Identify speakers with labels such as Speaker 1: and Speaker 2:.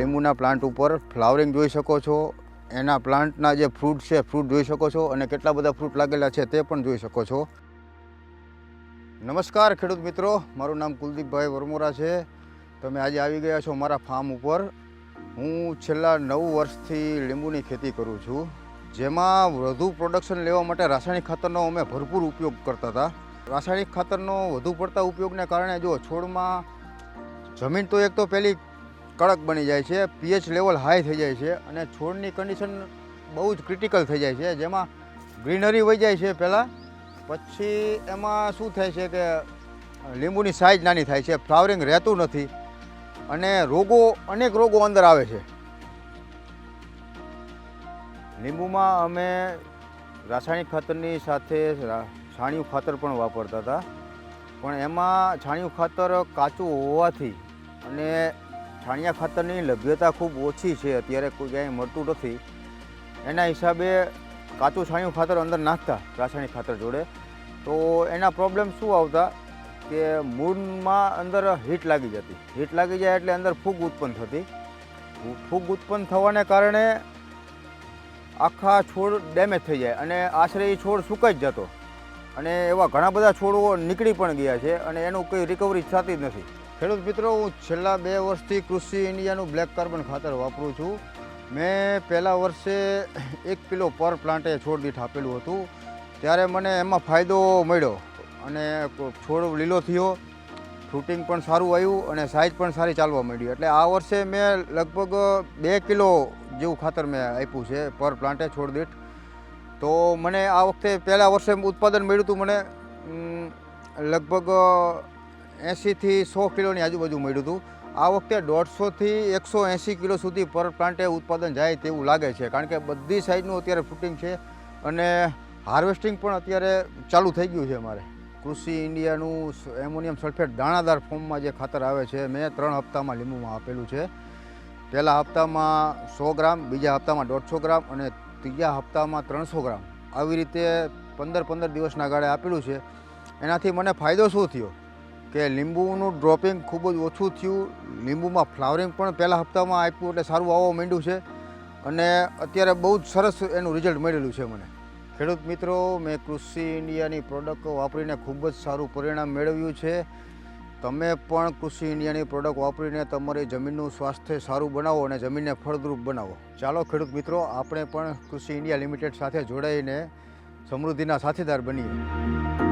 Speaker 1: લીંબુના પ્લાન્ટ ઉપર ફ્લાવરિંગ જોઈ શકો છો. એના પ્લાન્ટના જે ફ્રૂટ છે, ફ્રૂટ જોઈ શકો છો અને કેટલા બધા ફ્રૂટ લાગેલા છે તે પણ જોઈ શકો છો. નમસ્કાર ખેડૂત મિત્રો, મારું નામ કુલદીપભાઈ વરમોરા છે. તમે આજે આવી ગયા છો મારા ફાર્મ ઉપર. હું છેલ્લા નવ વર્ષથી લીંબુની ખેતી કરું છું. જેમાં વધુ પ્રોડક્શન લેવા માટે રાસાયણિક ખાતરનો અમે ભરપૂર ઉપયોગ કરતા હતા. રાસાયણિક ખાતરનો વધુ પડતા ઉપયોગને કારણે જો છોડમાં જમીન તો એક તો પહેલી કડક બની જાય છે પીએચ લેવલ હાઈ થઈ જાય છે અને છોડની કન્ડિશન બહુ જ ક્રિટિકલ થઈ જાય છે. જેમાં ગ્રીનરી વહી જાય છે પહેલાં, પછી એમાં શું થાય છે કે લીંબુની સાઇઝ નાની થાય છે ફ્લાવરિંગ રહેતું નથી અને રોગો, અનેક રોગો અંદર આવે છે. લીંબુમાં અમે રાસાયણિક ખાતરની સાથે છાણિયું ખાતર પણ વાપરતા હતા. પણ એમાં છાણિયું ખાતર કાચું હોવાથી અને છાણિયા ખાતરની લભ્યતા ખૂબ ઓછી છે, અત્યારે કોઈ ક્યાંય મળતું નથી. એના હિસાબે કાચું છાણિયું ખાતર અંદર નાખતા, રાસાયણિક ખાતર જોડે. તો એના પ્રોબ્લેમ શું આવતા કે મૂળમાં અંદર હીટ લાગી જતી. હીટ લાગી જાય એટલે અંદર ફૂગ ઉત્પન્ન થતી. ફૂગ ઉત્પન્ન થવાને કારણે આખા છોડ ડેમેજ થઈ જાય અને આશરે એ છોડ સુકાઈ જ જતો. અને એવા ઘણા બધા છોડો નીકળી પણ ગયા છે અને એનું કોઈ રિકવરી થતી જ નથી. ખેડૂત મિત્રો, હું છેલ્લા બે વર્ષથી કૃષિ ઇન્ડિયાનું બ્લેક કાર્બન ખાતર વાપરું છું. મેં પહેલા વર્ષે એક કિલો પર પ્લાન્ટે છોડ દીઠ આપેલું હતું. ત્યારે મને એમાં ફાયદો મળ્યો અને છોડ લીલો થયો. ફ્રૂટિંગ પણ સારું આવ્યું અને સાઇઝ પણ સારી ચાલવા મળી એટલે આ વર્ષે મેં લગભગ બે કિલો જેવું ખાતર મેં આપ્યું છે પર પ્લાન્ટે છોડ દીઠ. તો મને આ વખતે પહેલા વર્ષે ઉત્પાદન મળ્યું હતું મને. લગભગ એંશીથી સો કિલોની આજુબાજુ મળ્યું હતું. આ વખતે દોઢસોથી એકસો એંશી કિલો સુધી પર પ્લાન્ટે ઉત્પાદન જાય તેવું લાગે છે, કારણ કે બધી સાઈડનું અત્યારે ફૂટિંગ છે અને હાર્વેસ્ટિંગ પણ અત્યારે ચાલુ થઈ ગયું છે મારે કૃષિ ઇન્ડિયાનું એમોનિયમ સલ્ફેટ દાણાદાર ફોર્મમાં જે ખાતર આવે છે, મેં ત્રણ હપ્તામાં લીંબુમાં આપેલું છે. પહેલા હપ્તામાં સો ગ્રામ, બીજા હપ્તામાં દોઢસો ગ્રામ અને ત્રીજા હપ્તામાં ત્રણસો ગ્રામ. આવી રીતે પંદર પંદર દિવસના ગાળે આપેલું છે. એનાથી મને ફાયદો શું થયો? કે લીંબુનું ડ્રોપિંગ ખૂબ જ ઓછું થયું. લીંબુમાં ફ્લાવરિંગ પણ પહેલા હપ્તામાં આપ્યું એટલે સારું આવવા માંડ્યું છે. અને અત્યારે બહુ જ સરસ એનું રિઝલ્ટ મળેલું છે મને. ખેડૂત મિત્રો, મેં કૃષિ ઇન્ડિયાની પ્રોડક્ટ વાપરીને ખૂબ જ સારું પરિણામ મેળવ્યું છે. તમે પણ કૃષિ ઇન્ડિયાની પ્રોડક્ટ વાપરીને તમારી જમીનનું સ્વાસ્થ્ય સારું બનાવો અને જમીનને ફળદ્રુપ બનાવો. ચાલો ખેડૂત મિત્રો, આપણે પણ કૃષિ ઇન્ડિયા લિમિટેડ સાથે જોડાઈને સમૃદ્ધિના સાથીદાર બનીએ.